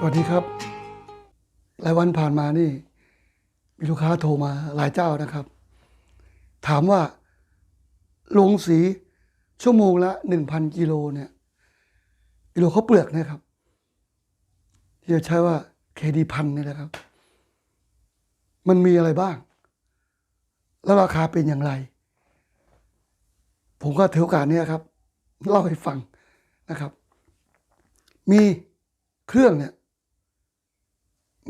สวัสดีครับ หลายวันผ่านมานี่ มีลูกค้าโทรมาหลายเจ้านะครับ ถามว่าลงสีชั่วโมงละหนึ่งพันกิโลเนี่ยกิโลเขาเปลือกนะครับที่จะใช้ว่าเคดีพันนี่แหละครับ มันมีอะไรบ้าง แล้วราคาเป็นอย่างไร ผมก็ถือโอกาสเนี้ครับ เล่าให้ฟังนะครับ มีเครื่องเนี่ย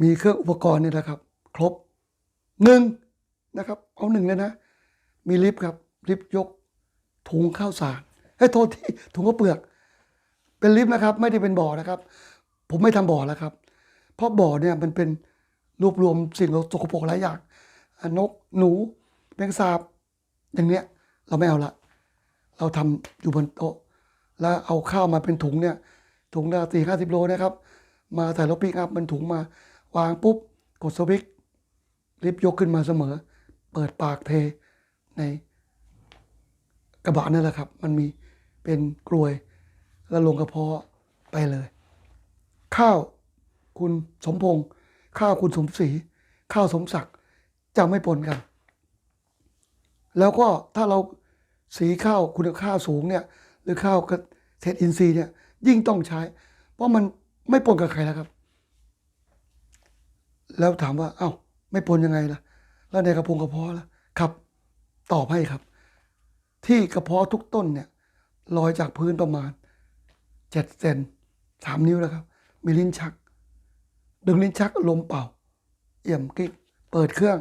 มีเครื่องอุปกรณ์เนี่ยนะครับ ครบหนึ่งนะครับ เอาหนึ่งเลยนะ มีลิฟต์ครับ ลิฟต์ยกถุงข้าวสารให้โทษที่ถุงข้าวเปลือก เป็นลิฟต์นะครับ ไม่ได้เป็นบ่อนะครับ ผมไม่ทำบ่อแล้วครับ เพราะบ่อเนี่ยมันเป็นรวบรวมสิ่งสกปรกหลายอย่างนกหนูแมงสาบอย่างเนี้ยเราไม่เอาละ เราทำอยู่บนโต๊ะ แล้วเอาข้าวมาเป็นถุงเนี่ย ถุงละสี่ห้าสิบโลนะครับ มาใส่รถปิกอัพมันถุงมา วางปุ๊บ กดสวิตช์ลิฟต์ยกขึ้นมาเสมอ เปิดปากเทในกระบะนั่นแหละครับ มันมีเป็นกลวยแล้วลงกระเพาะไปเลย ข้าวคุณสมพงษ์ข้าวคุณสมศรีข้าวสมศักดิ์จะไม่ปนกัน แล้วก็ถ้าเราสีข้าวคุณค่าสูงเนี่ย หรือข้าวเกษตรอินทรีย์เนี่ยยิ่งต้องใช้ เพราะมันไม่ปนกับใครแล้วครับ แล้วถามว่า เอ้า ไม่ปนยังไงล่ะ แล้วในกระพงกระเพาะล่ะครับ ตอบให้ครับ ที่กระเพาะทุกต้นเนี่ยลอยจากพื้นประมาณเจ็ดเซนสามนิ้วแล้วครับ มีลิ้นชัก ดึงลิ้นชักลมเป่า เอี่ยมกิ๊กเปิดเครื่อง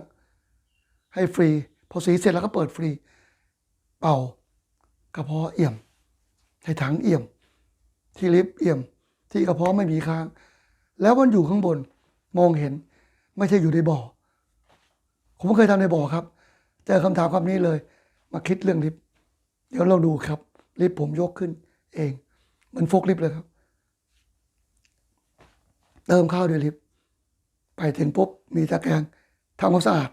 ให้ฟรี พอสีเสร็จแล้วก็เปิดฟรี เป่ากระเพาะเอี่ยมใส่ถังเอี่ยม ที่ลิฟต์เอี่ยม ที่กระเพาะไม่มีค้าง แล้วมันอยู่ข้างบนมองเห็น ไม่ใช่อยู่ในบ่อ ผมก็เคยทำในบ่อครับ เจอคำถามคำนี้เลย มาคิดเรื่องลิฟต์เดี๋ยวเราดูครับลิฟต์ผมยกขึ้น เองเหมันโฟกลิฟต์เลยครับ เติมข้าวด้วยลิฟต์ไปถึงปุ๊บมีตะแกรงทำความสะอาด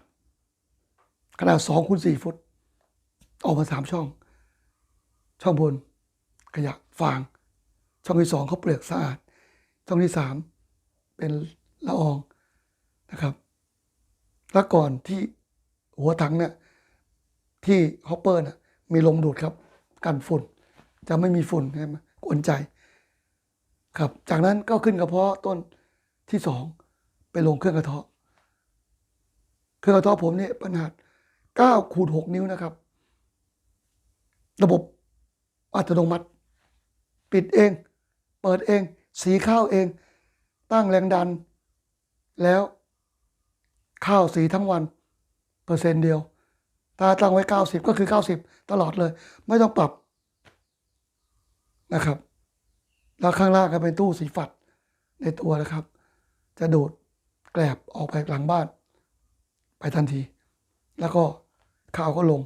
ขนาดสองคูณสี่ฟุต ออกมาสามช่อง ช่องบน ขยะฟาง ช่องที่สองเขาเปลือกสะอาด ช่องที่สามเป็นละออง นะครับ แล้วก่อนที่หัวถังเนี่ยที่ฮอปเปอร์น่ะมีลมดูดครับ กันฝุ่น จะไม่มีฝุ่นใช่ไหมกวนใจครับ จากนั้นก็ขึ้นกระเพาะต้นที่สองไปลงเครื่องกระเทาะ เครื่องกระเทาะผมเนี่ยขนาด9คูณ6นิ้วนะครับ ระบบอัตโนมัติ ปิดเอง เปิดเอง สีข้าวเอง ตั้งแรงดัน แล้ว ข้าวสีทั้งวันเปอร์เซ็นต์เดียว ถ้าตั้งไว้ 90 ก็คือ 90 ตลอดเลย ไม่ต้องปรับนะครับ แล้วข้างล่างก็เป็นตู้สีฝัดในตัวนะครับ จะดูดแกลบออกไปหลังบ้าน ไปทันที แล้วก็ข้าวก็ลง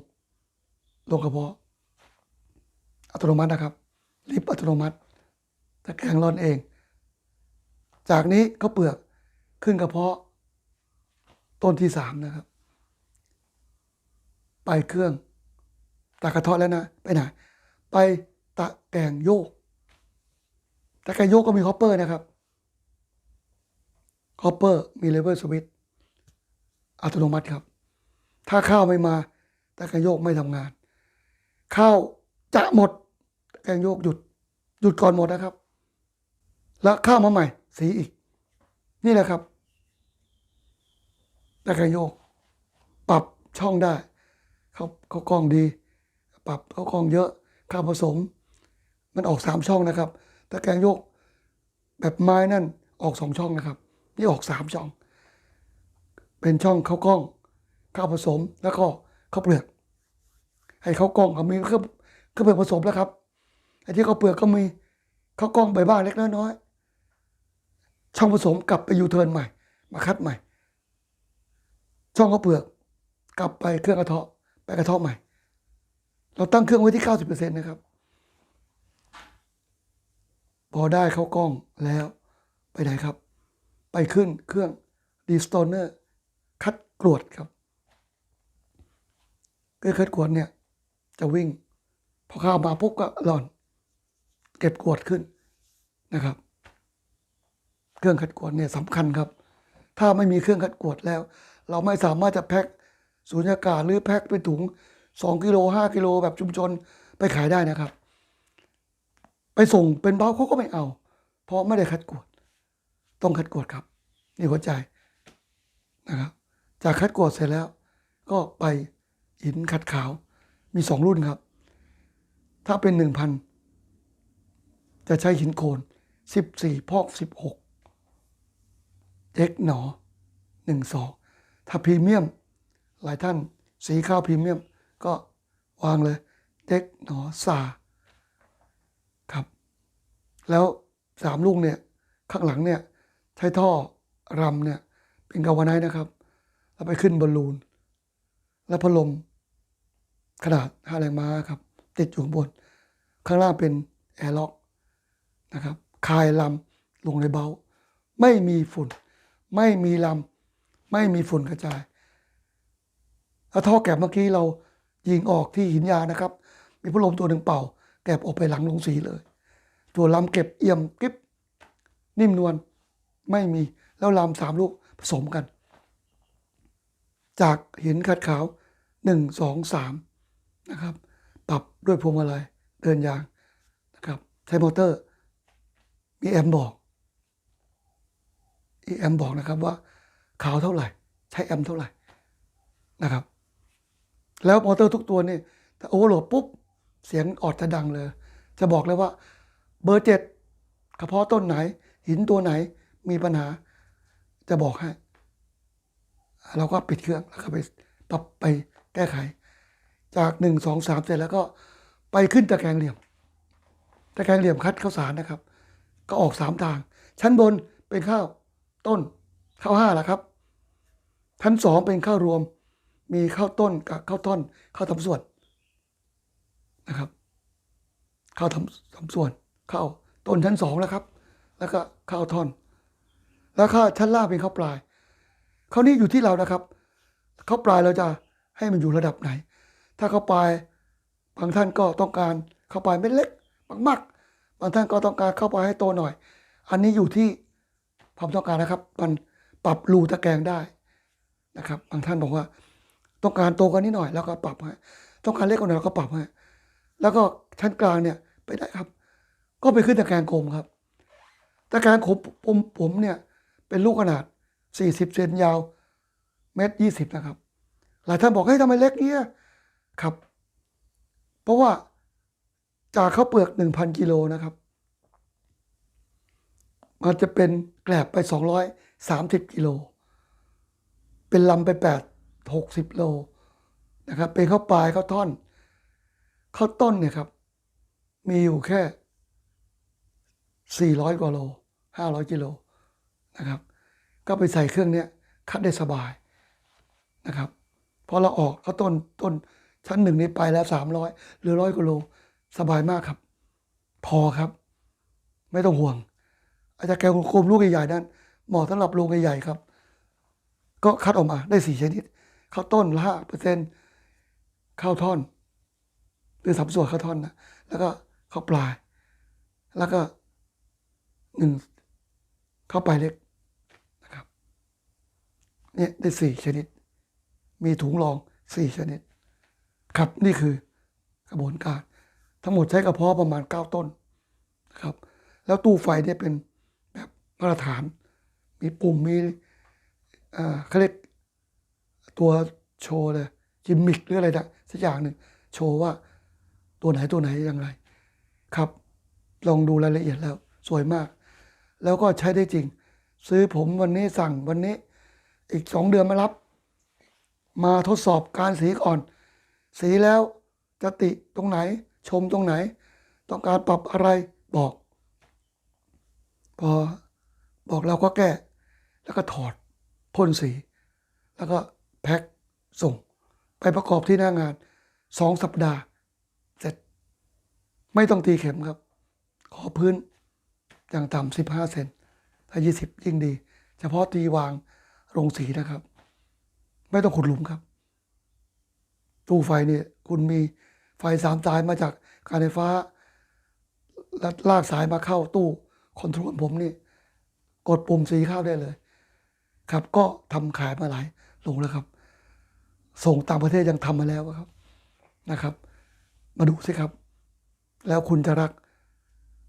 ลงกระเพาะ อัตโนมัตินะครับ ลิฟต์อัตโนมัติตะแกรงร่อนเอง จากนี้ก็เปลือกขึ้นกระเพาะ ต้นที่สามนะครับ ไปเครื่อง ตากระเทาะแล้วนะ ไปไหนไปตะแกงโยก ตะแกงโยกก็มีฮอปเปอร์นะครับฮอปเปอร์มีเลเวลสวิตช์อัตโนมัติครับ ถ้าข้าวไม่มาตะแกงโยกไม่ทำงาน ข้าวจะหมดตะแกงโยกหยุด หยุดก่อนหมดนะครับ แล้วข้าวมาใหม่ สีอีก นี่แหละครับ ตะแกรงโยก ปรับช่องได้ เขาเขากล้องดี ปรับเขากล้องเยอะข้าวผสม มันออกสามช่องนะครับตะแกรงโยกแบบไม้นั่นออกสองช่องนะครับ นี่ออกสามช่อง เป็นช่องเขากล้องข้าวผสมแล้วก็ข้าวเปลือกให้ข้าวกล้องเขามีเครื่องเครื่องเปลือกผสมแล้วครับไอ้ที่ข้าวเปลือกก็มีข้าวกล้องใบบ้างเล็กน้อย ช่องผสมกลับไปยูเทิร์นใหม่ มาคัดใหม่ ช่องข้าวเปลือก กลับไปเครื่องกระเทาะไปกระเทาะใหม่ เราตั้งเครื่องไว้ที่90%นต์นะครับ พอได้เข้ากล้องแล้วไปไหนครับ ไปขึ้นเครื่องดีสโตเนอร์คัดกรวดครับเครื่องคัดกรวดเนี่ย จะวิ่ง พอเข้ามาปุ๊บก็หล่อน เก็บกรวดขึ้นนะครับ เครื่องคัดกรวดเนี่ยสำคัญครับ ถ้าไม่มีเครื่องคัดกรวดแล้ว เราไม่สามารถจะแพ็คสูญญากาศหรือแพ็คเป็นถุง 2 กิโล 5 กิโลแบบชุมชนไปขายได้นะครับ ไปส่งเป็นเบ้าเขาก็ไม่เอา เพราะไม่ได้คัดกรวด ต้องคัดกรวดครับ นี่หัวใจนะครับจากคัดกรวดเสร็จแล้ว ก็ไปหินขัดขาวมีสองรุ่นครับ ถ้าเป็นหนึ่งพันจะใช้หินโคนสิบสี่พอกสิบหกเด็กหนอหนึ่งสอง ถ้าพรีเมียม หลายท่านสีข้าวพรีเมียม ก็วางเลยเด็กหนอซาครับ แล้วสามลูกเนี่ย ข้างหลังเนี่ย ใช้ท่อรำเนี่ย เป็นกาวไนนะครับ แล้วไปขึ้นบอลลูน แล้วพัดลมขนาดห้าแรงม้าครับ ติดอยู่ข้างบน ข้างล่างเป็นแอร์ล็อกนะครับ คายลำลงในเบา ไม่มีฝุ่น ไม่มีลำ ไม่มีฝุ่นกระจายแล้วท่อแกบเมื่อกี้เรายิงออกที่หินยานะครับ มีพัดลมตัวหนึ่งเป่า แกบออกไปหลังลงสีเลย ตัวลำเก็บเอี่ยมกริบนิ่มนวลไม่มีแล้วลำสามลูกผสมกัน จากหินขัดขาวหนึ่งสองสามนะครับ ปรับด้วยพวงมาลัยเดินยางนะครับใช้มอเตอร์มีแอมบอกอีแอมบอกนะครับว่า ขาวเท่าไหร่ ใช้แอมเท่าไหร่นะครับ แล้วมอเตอร์ทุกตัวนี่ถ้าโอเวอร์โหลดปุ๊บ เสียงออดจะดังเลย จะบอกเลยว่าเบอร์เจ็ดกระเพาะต้นไหน หินตัวไหนมีปัญหา จะบอกให้ เราก็ปิดเครื่องแล้วก็ไปปรับไปแก้ไข จากหนึ่งสองสามเสร็จแล้วก็ไปขึ้นตะแกรงเหลี่ยม ตะแกรงเหลี่ยมคัดข้าวสารนะครับ ก็ออกสามทาง ชั้นบนเป็นข้าวต้นข้าวห้าละครับ ชั้นสองเป็นข้าวรวม มีข้าวต้นกับข้าวต้นข้าวทำส่วนนะครับข้าวทำทำส่วนข้าวต้นชั้นสองแล้วครับ แล้วก็ข้าวท่อน แล้วข้าวชั้นล่างเป็นข้าวปลายข้าวนี้อยู่ที่เรานะครับข้าวปลายเราจะให้มันอยู่ระดับไหน ถ้าข้าวปลายบางท่านก็ต้องการข้าวปลายเม็ดเล็กมากๆบางท่านก็ต้องการข้าวปลายให้โตหน่อย อันนี้อยู่ที่ความต้องการนะครับ มันปรับรูตะแกรงได้ นะครับ บางท่านบอกว่า ต้องการโตกว่านี้หน่อยแล้วก็ปรับให้ต้องการเล็กกว่านี้เราก็ปรับให้แล้วก็ชั้นกลางเนี่ยไปได้ครับ ก็ไปขึ้นตะแกรงกลมครับตะแกรงผมผมผมเนี่ย เป็นลูกขนาด 40เซนยาวเมตรยี่สิบนะครับ หลายท่านบอกเฮ้ยทำไมเล็กเนี้ยครับ เพราะว่าจากข้าวเปลือก1,000กิโลนะครับ มันจะเป็นแกลบไป230กิโล เป็นลำไป8 60โลนะครับ เป็นข้าวปลายข้าวท่อนข้าวต้นเนี่ยครับ มีอยู่แค่400กว่าโล500กิโลนะครับ ก็ไปใส่เครื่องเนี้ยคัดได้สบายนะครับพอเราออกเขาต้นต้นชั้นหนึ่งนี้ไปแล้ว300หรือร้อยกิโลสบายมากครับ พอครับ ไม่ต้องห่วง อาจจะแกงโคมลูกใหญ่ๆนั้นเหมาะสำหรับโรงใหญ่ๆครับ ก็คัดออกมาได้สี่ชนิดข้าวต้นละห้าเปอร์เซ็นต์ข้าวท่อน หรือสามส่วนข้าวท่อนนะแล้วก็ข้าวปลาย แล้วก็หนึ่งข้าวปลายเล็กนะครับเนี่ยได้สี่ชนิด มีถุงรองสี่ชนิด ครับนี่คือกระบวนการ ทั้งหมดใช้กระเพาะประมาณเก้าต้นนะครับ แล้วตู้ไฟเนี่ยเป็นแบบมาตรฐาน มีปุ่มมี เขาเรียกตัวโชว์เลยจิมมิกหรืออะไรนะสักอย่างหนึ่งโชว์ว่าตัวไหนตัวไหนอย่างไร ครับ ลองดูรายละเอียดแล้วสวยมาก แล้วก็ใช้ได้จริง ซื้อผมวันนี้สั่งวันนี้ อีกสองเดือนมารับ มาทดสอบการสีก่อน สีแล้วจะติตรงไหน ชมตรงไหน ต้องการปรับอะไรบอก พอบอกเราก็แก้ แล้วก็ถอด พ่นสี แล้วก็แพ็คส่ง ไปประกอบที่หน้างานสองสัปดาห์ เสร็จ ไม่ต้องตีเข็มครับ ขอพื้นอย่างต่ำสิบห้าเซนถ้ายี่สิบยิ่งดี เฉพาะตีวางโรงสีนะครับ ไม่ต้องขุดหลุมครับ ตู้ไฟเนี่ยคุณมีไฟสามสายมาจากการไฟฟ้าแล้วลากสายมาเข้าตู้คอนโทรลผมนี่ กดปุ่มสีข้าวได้เลย ครับ ก็ทำขายมาหลายโรงแล้วครับ ส่งต่างประเทศยังทำมาแล้วครับนะครับ มาดูสิครับ แล้วคุณจะรัก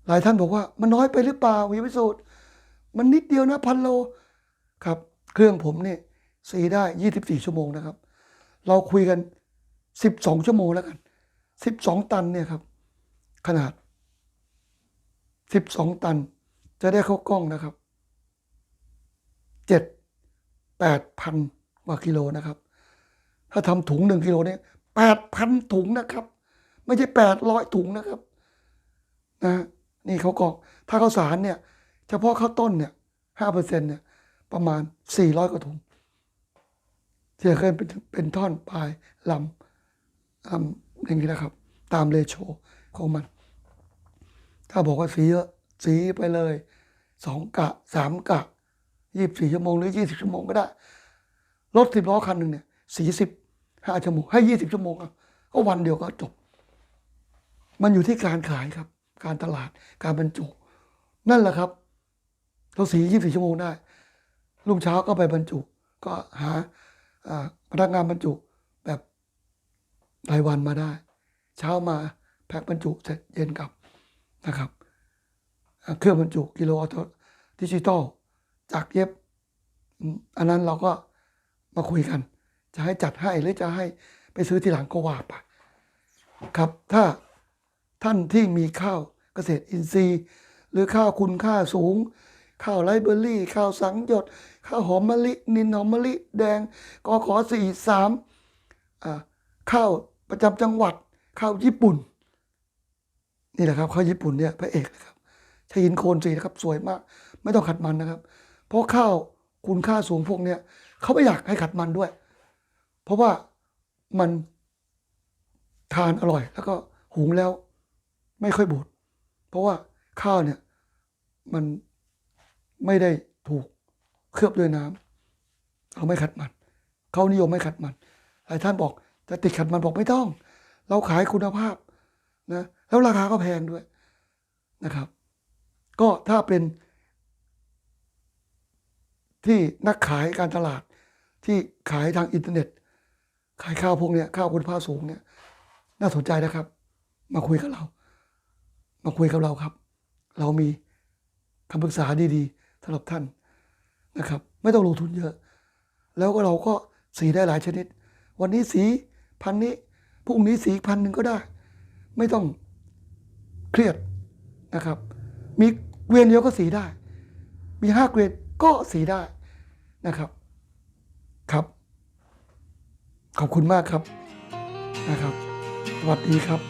หลายท่านบอกว่า มันน้อยไปหรือเปล่าวีพิสูจน์มันนิดเดียวนะพันโลครับ เครื่องผมเนี่ยสีได้ยี่สิบสี่ชั่วโมงนะครับ เราคุยกันสิบสองชั่วโมงแล้วกันสิบสองตันเนี่ยครับ ขนาดสิบสองตัน จะได้เข้ากล้องนะครับเจ็ดแปดพันกว่ากิโลนะครับ ถ้าทำถุงหนึ่งกิโลเนี่ยแปดพันถุงนะครับ ไม่ใช่แปดร้อยถุงนะครับนะนี่เขากองถ้าข้าวสารเนี่ย เฉพาะข้าวต้นเนี่ยห้าเปอร์เซ็นเนี่ยประมาณสี่ร้อยกว่าถุงที่เคยเป็นเป็นท่อนปลายลำลำอย่างนี้นะครับ ตามเรโชของมัน ถ้าบอกว่าสีเยอะสีไปเลยสองกะสามกะ ยี่สิบสี่ชั่วโมงหรือยี่สิบชั่วโมงก็ได้ รถสิบล้อคันหนึ่งเนี่ยสี่สิบห้าชั่วโมงให้ยี่สิบชั่วโมงก็วันเดียวก็จบ มันอยู่ที่การขายครับ การตลาดการบรรจุ นั่นแหละครับ เราสี่ยี่สิบชั่วโมงได้รุ่งเช้าก็ไปบรรจุ ก็หาพนักงานบรรจุแบบรายวันมาได้ เช้ามาแพ็คบรรจุเสร็จเย็นกลับนะครับ เครื่องบรรจุกิโลออโตดิจิตอล จากเย็บ อันนั้นเราก็มาคุยกัน จะให้จัดให้หรือจะให้ไปซื้อทีหลังก็ว่าไปครับ ถ้าท่านที่มีข้าวเกษตรอินทรีย์ หรือข้าวคุณค่าสูง ข้าวไรเบอรี่ข้าวสังหยด ข้าวหอมมะลิ นินหอมมะลิ แดงกอขอสี่สามข้าวประจำจังหวัด ข้าวญี่ปุ่น นี่แหละครับข้าวญี่ปุ่นเนี่ยพระเอกเลยครับชยินโคนสีนะครับ สวยมาก ไม่ต้องขัดมันนะครับ เพราะข้าวคุณค่าสูงพวกเนี้ยเขาไม่อยากให้ขัดมันด้วย เพราะว่ามันทานอร่อย แล้วก็หุงแล้วไม่ค่อยบูดเพราะว่าข้าวเนี่ยมันไม่ได้ถูกเคลือบด้วยน้ำเราไม่ขัดมันเขานิยมไม่ขัดมันหลายท่านบอกจะติดขัดมันบอกไม่ต้อง เราขายคุณภาพนะแล้วราคาก็แพงด้วยนะครับ ก็ถ้าเป็น ที่นักขายการตลาด ที่ขายทางอินเทอร์เน็ต ขายข้าวพวกเนี้ยข้าวคุณภาพสูงเนี่ย น่าสนใจนะครับ มาคุยกับเรา มาคุยกับเราครับ เรามีคำปรึกษาดีๆสำหรับท่านนะครับ ไม่ต้องลงทุนเยอะ แล้วก็เราก็สีได้หลายชนิด วันนี้สีพันนี้พรุ่งนี้สีพันหนึ่งก็ได้ ไม่ต้องเครียดนะครับ มีเกวียนเดียวก็สีได้ มีห้าเกวียน ก็สีได้นะครับครับ ขอบคุณมากครับนะครับ สวัสดีครับ